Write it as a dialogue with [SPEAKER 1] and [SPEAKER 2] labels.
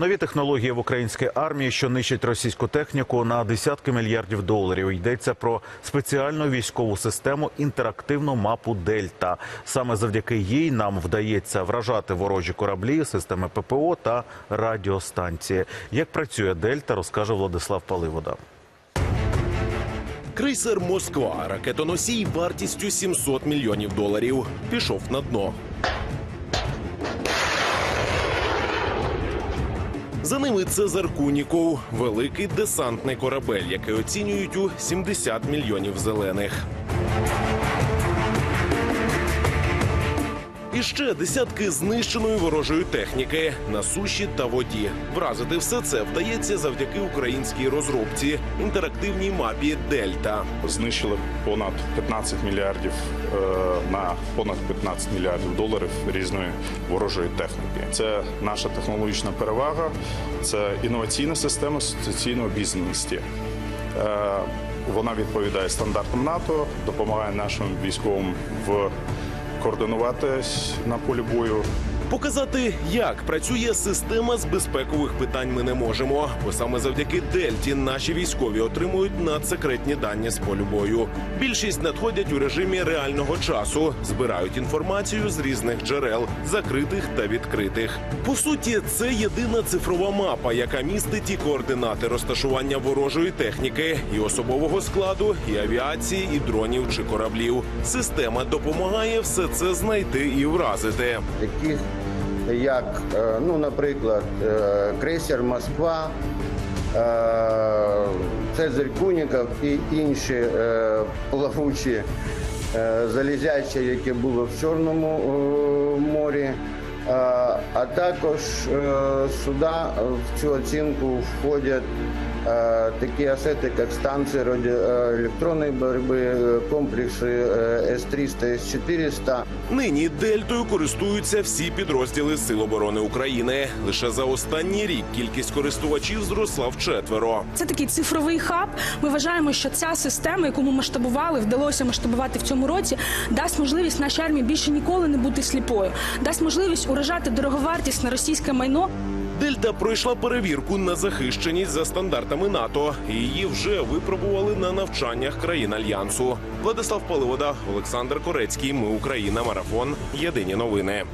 [SPEAKER 1] Нові технології в українській армії, що нищать російську техніку на десятки мільярдів доларів. Йдеться про спеціальну військову систему інтерактивну мапу Дельта. Саме завдяки їй нам вдається вражати ворожі кораблі, системи ППО та радіостанції. Як працює Дельта, розкаже Владислав Паливода.
[SPEAKER 2] Крейсер Москва, ракетоносій вартістю 700 мільйонів доларів, пішов на дно. За ними Цезар Куніков, великий десантний корабель, який оцінюють у 70 мільйонів зелених. І ще десятки знищеної ворожої техніки на суші та воді. Вразити все це вдається завдяки українській розробці інтерактивній мапі Дельта.
[SPEAKER 3] знищили понад 15 мільярдів е, на понад 15 мільярдів доларів різної ворожої техніки. Це наша технологічна перевага, це інноваційна система соціальної обізнаності. Е, Вона відповідає стандартам НАТО, допомагає нашим військовим в координуватись на полі бою,
[SPEAKER 2] Показати, як працює система з безпекових питань, ми не можемо, бо саме завдяки Дельті наші військові отримують надсекретні дані з полю бою. Більшість надходять у режимі реального часу, збирають інформацію з різних джерел, закритих та відкритих. По суті, це єдина цифрова мапа, яка містить і координати розташування ворожої техніки, і особового складу, і авіації, і дронів чи кораблів. Система допомагає все це знайти і вразити.
[SPEAKER 4] таких як, е, ну, наприклад, е, крейсер Москва, е, Цезарь Куніков і інші плавучі залізячі, які були в Чорному морі. Е, А також е, сюди в цю оцінку входять е, такі асети, як станції радіоелектронної боротьби, е, комплекси е, С-300, С-400.
[SPEAKER 2] Нині дельтою користуються всі підрозділи Сил оборони України. Лише за останній рік кількість користувачів зросла вчетверо.
[SPEAKER 5] Це такий цифровий хаб. Ми вважаємо, що ця система, яку ми масштабували, вдалося масштабувати в цьому році, дасть можливість нашій армії більше ніколи не бути сліпою, дасть можливість уражати дороговартісне російське майно.
[SPEAKER 2] Дельта пройшла перевірку на захищеність за стандартами НАТО. Її вже випробували на навчаннях країн альянсу. Владислав Паливода, Олександр Корецький. Ми Україна. Марафон. Єдині новини.